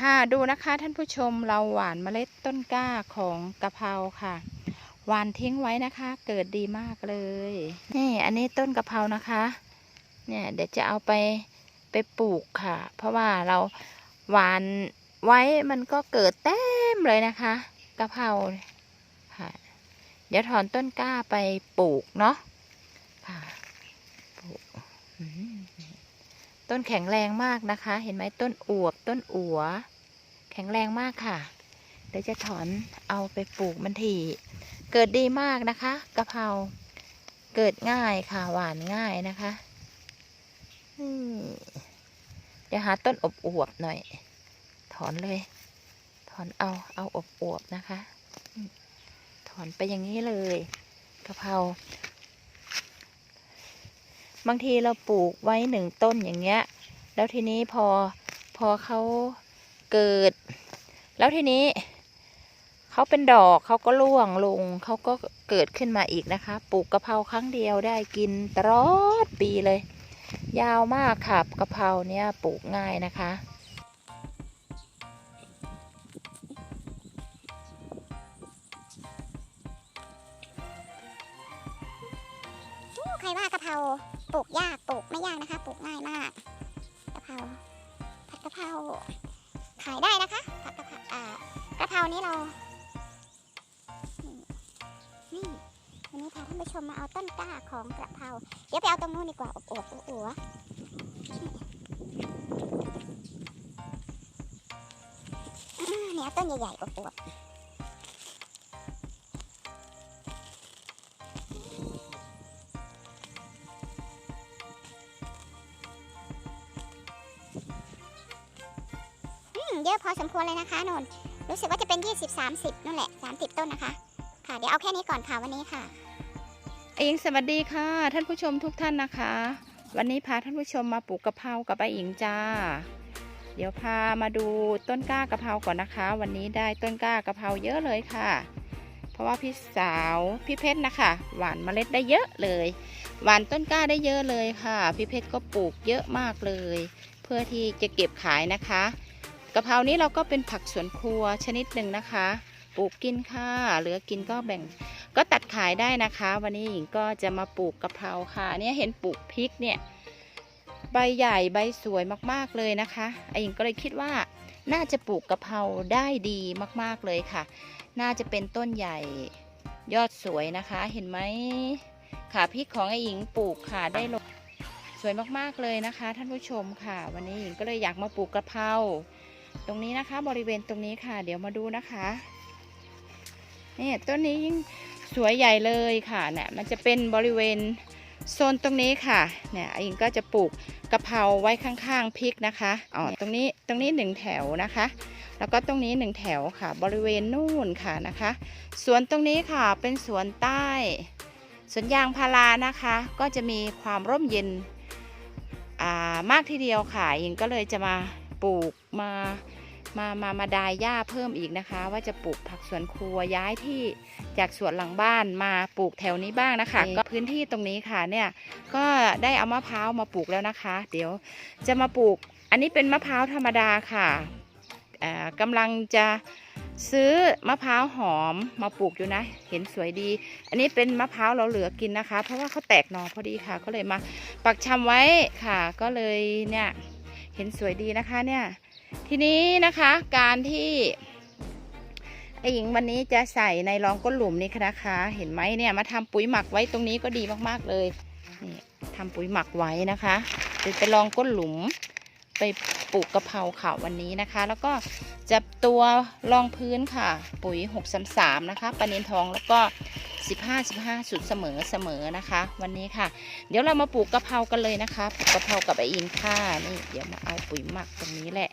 ค่ะดูนะคะท่านผู้ชมเราหว่านเมล็ดต้นกล้าของกะเพราค่ะ หว่านทิ้งไว้นะคะ เกิดดีมากเลย นี่อันนี้ต้นกะเพรานะคะ เนี่ยเดี๋ยวจะเอาไปไปปลูกค่ะ เพราะว่าเราหว่านไว้มันก็เกิดเต็มเลยนะคะกะเพราค่ะ เดี๋ยวถอนต้นกล้าไปปลูกเนาะค่ะปลูกอื ต้นแข็งแรงมากนะคะ เห็นไหมต้นอวบ ต้นอัว แข็งแรงมากค่ะ เดี๋ยวจะถอนเอาไปปลูกมันทีเกิดดีมากนะคะกะเพราเกิดง่ายค่ะหวานง่ายนะคะเดี๋ยวหาต้นอบอวบหน่อย ถอนเลย ถอนเอาเอาอบอวบนะคะ ถอนไปอย่างนี้เลยกะเพรา บางทีเราปลูกไว้หนึ่งต้นอย่างเงี้ย แล้วทีนี้พอพอเขาเกิด แล้วทีนี้เขาเป็นดอกเขาก็ร่วงลงเขาก็เกิดขึ้นมาอีกนะคะ ปลูกกะเพราครั้งเดียวได้กินตลอดปีเลย ยาวมากค่ะกะเพราเนี่ยปลูกง่ายนะคะใครว่ากะเพรา ปลูกยากปลูกไม่ยากนะคะปลูกง่ายมากกะเพราผัดกะเพราขายได้นะคะผัดกะเพราอ่ากะเพรานี้เรานี่วันนี้พาท่านผู้ชมมาเอาต้นกล้าของกะเพราเดี๋ยวไปเอาตรงนู้นดีกว่าอบอบอัวๆอืมเนี่ยต้นใหญ่ๆอบอบ เลยนะคะนนรู้สึกว่าจะเป็น 20 30นู่นแหละ 30 ต้นนะคะ ค่ะ เดี๋ยวเอาแค่นี้ก่อนค่ะวันนี้ค่ะอาอิงสวัสดีค่ะ ท่านผู้ชมทุกท่านนะคะ วันนี้พาท่านผู้ชมมาปลูกกะเพรากับอาอิงจ้า เดี๋ยวพามาดูต้นกล้ากะเพราก่อนนะคะ วันนี้ได้ต้นกล้ากะเพราเยอะเลยค่ะ เพราะว่าพี่สาวพี่เพชรนะคะ หว่านเมล็ดได้เยอะเลย หว่านต้นกล้าได้เยอะเลยค่ะ พี่เพชรก็ปลูกเยอะมากเลย เพื่อที่จะเก็บขายนะคะ กะเพรานี้เราก็เป็นผักสวนครัวชนิดหนึ่งนะคะ ปลูกกินค่ะเหลือกินก็แบ่งก็ตัดขายได้นะคะ วันนี้หญิงก็จะมาปลูกกะเพราค่ะ เนี่ยเห็นปลูกพริกเนี่ยใบใหญ่ใบสวยมากๆเลยนะคะไอหญิงก็เลยคิดว่าน่าจะปลูกกะเพราได้ดีมากๆเลยค่ะ น่าจะเป็นต้นใหญ่ยอดสวยนะคะ เห็นไหมค่ะพริกของไอหญิงปลูกค่ะได้ลงสวยมากๆเลยนะคะ ท่านผู้ชมค่ะ วันนี้หญิงก็เลยอยากมาปลูกกะเพรา ตรงนี้นะคะบริเวณตรงนี้ค่ะ เดี๋ยวมาดูนะคะนี่ต้นนี้ยิ่งสวยใหญ่เลยค่ะเนี่ยมันจะเป็นบริเวณโซนตรงนี้ค่ะเนี่ยอิงก็จะปลูกกะเพราไว้ข้างๆพริกนะคะอ๋อตรงนี้ตรงนี้หนึ่งแถวนะคะ แล้วก็ตรงนี้หนึ่งแถวค่ะ บริเวณนู่นค่ะนะคะสวนตรงนี้ค่ะเป็นสวนใต้สวนยางพารานะคะ ก็จะมีความร่มเย็นอ่ามากทีเดียวค่ะอิงก็เลยจะมา ปลูกมามามามาดายหญ้าเพิ่มอีกนะคะ ว่าจะปลูกผักสวนครัวย้ายที่จากสวนหลังบ้านมาปลูกแถวนี้บ้างนะคะ ก็พื้นที่ตรงนี้ค่ะเนี่ยก็ได้เอามะพร้าวมาปลูกแล้วนะคะ เดี๋ยวจะมาปลูก อันนี้เป็นมะพร้าวธรรมดาค่ะอ่ากำลังจะซื้อมะพร้าวหอมมาปลูกอยู่นะ เห็นสวยดี อันนี้เป็นมะพร้าวเราเหลือกินนะคะ เพราะว่าเขาแตกหน่อพอดีค่ะ ก็เลยมาปักชำไว้ค่ะ ก็เลยเนี่ย เห็นสวยดีนะคะเนี่ย ทีนี้นะคะการที่ไอหญิงวันนี้จะใส่ในรองก้นหลุมนี่นะคะ เห็นไหมเนี่ยมาทำปุ๋ยหมักไว้ตรงนี้ก็ดีมากๆเลยนี่ทำปุ๋ยหมักไว้นะคะเดี๋ยวไปลองก้นหลุมไปปลูกกะเพราค่ะวันนี้นะคะ แล้วก็จับตัวรองพื้นค่ะ ปุ๋ย6 3 3นะคะปลานินทองแล้วก็ 15 15 สุดเสมอเสมอนะคะ วันนี้ค่ะ เดี๋ยวเรามาปลูกกะเพรากันเลยนะคะปลูกกะเพรากับไออินค่ะนี่เดี๋ยวมาเอาปุ๋ยหมักตรงนี้แหละ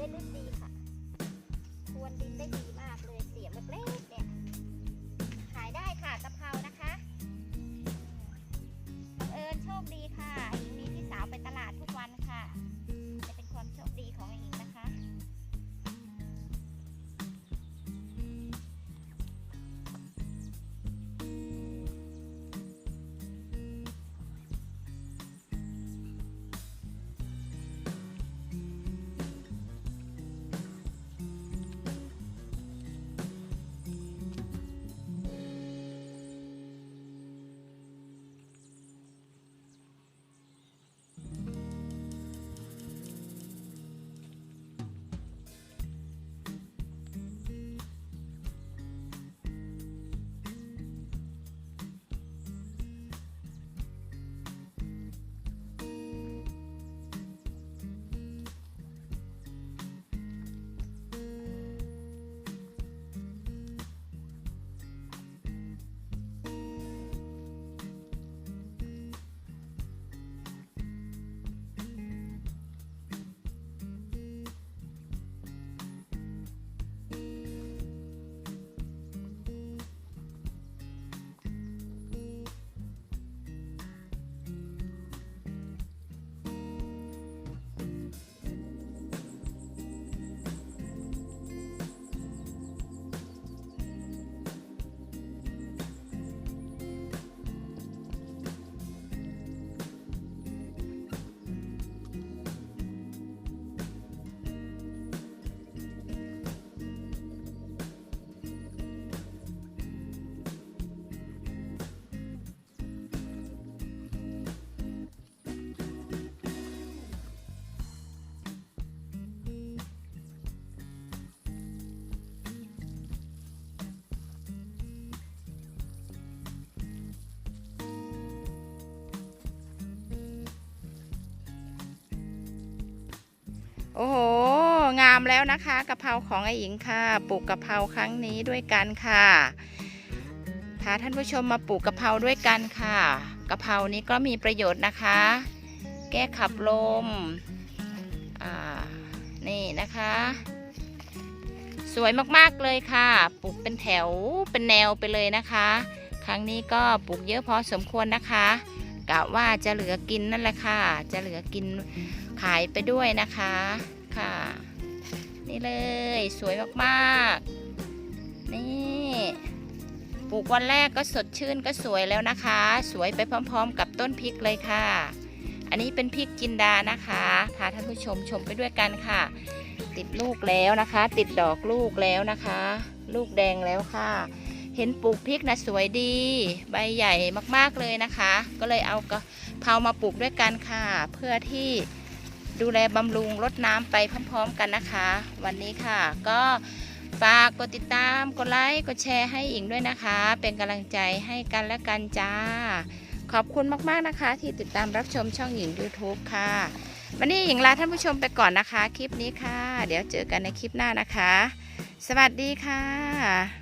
Benefit โอ้โห งามแล้วนะคะกะเพราของไอหญิงค่ะ ปลูกกะเพราครั้งนี้ด้วยกันค่ะพาท่านผู้ชมมาปลูกกะเพราด้วยกันค่ะกะเพรานี้ก็มีประโยชน์นะคะ แก้ขับลมอ่านี่นะคะ สวยมากๆเลยค่ะ ปลูกเป็นแถวเป็นแนวไปเลยนะคะ ครั้งนี้ก็ปลูกเยอะพอสมควรนะคะกะว่าจะเหลือกินนั่นแหละค่ะ จะเหลือกิน ขายไปด้วยนะคะค่ะ นี่เลยสวยมากๆ นี่ปลูกวันแรกก็สดชื่นก็สวยแล้วนะคะ สวยไปพร้อม ๆ กับต้นพริกเลยค่ะ อันนี้เป็นพริกจินดานะคะพาท่านผู้ชมชมไปด้วยกันค่ะ ติดลูกแล้วนะคะ ติดดอกลูกแล้วนะคะ ลูกแดงแล้วค่ะ เห็นปลูกพริกนะสวยดี ใบใหญ่มากๆเลยนะคะ ก็เลยเอากะเพรามาปลูกด้วยกันค่ะ เพื่อที่ ดูแลบำรุงรดน้ำไปพร้อม ๆ กันนะคะ วันนี้ค่ะ ก็ฝากกดติดตามกดไลค์กดแชร์ให้อิงด้วยนะคะ เป็นกำลังใจให้กันและกันจ้า ขอบคุณมากๆนะคะ ที่ติดตามรับชมช่องหญิง YouTube ค่ะ วันนี้หญิงลาท่านผู้ชมไปก่อนนะคะ คลิปนี้ค่ะ เดี๋ยวเจอกันในคลิปหน้านะคะ สวัสดีค่ะ